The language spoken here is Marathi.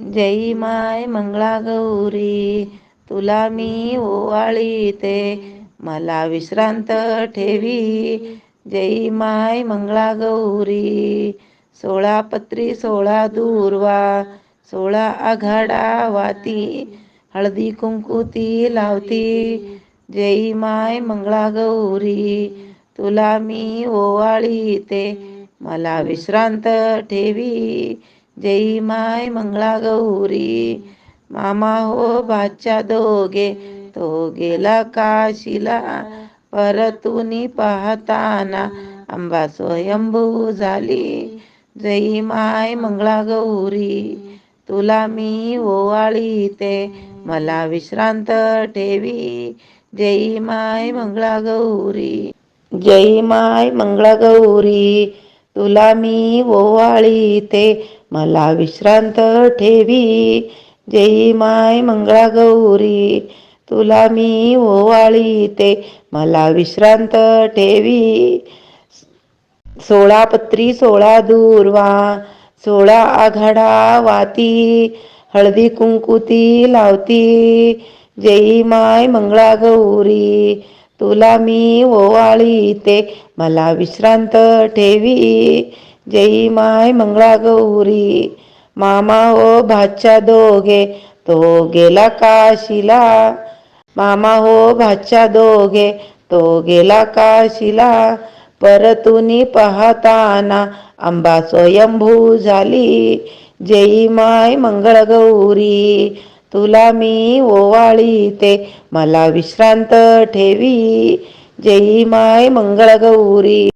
जय माय मंगळा गौरी तुला मी ओवाळीते मला विश्रांत ठेवी जय माय मंगळा गौरी सोळा पत्री सोळा दूर्वा सोळा आघाडा वाती हळदी कुंकुती लावती जय माय मंगळा गौरी तुला मी ओवाळीते मला विश्रांत ठेवी जयी माय मंगळा गौरी मामा हो भाच्या दोघे तो गेला काशीला परतुनी पाहताना आंबा स्वयंभू झाली जयी माय मंगळा गौरी तुला मी ओवाळी ते मला विश्रांत ठेवी जयी माय मंगळा गौरी जय माय मंगळा गौरी तुला मी ओवाळीते मला विश्रांत ठेवी. जय माय मंगळा गौरी तुला मी ओवाळीते मला विश्रांत ठेवी. सोळा पत्री सोळा दूर्वा सोळा आघाडा वाती हळदी कुंकुती लावती. जय माय मंगळा गौरी तुला मी ओवाळीते मला विश्रांत ठेवी. जयी माय मंगळा गौरी मामा हो भाच्या दोघे तो गेला काशीला मामा हो भाच्या दोघे तो गेला काशीला परतुनी पाहताना आंबा स्वयंभू झाली. जयी माय मंगळ गौरी तुला मी ओवाळीते मला विश्रांत ठेवी. जयी माय मंगळ गौरी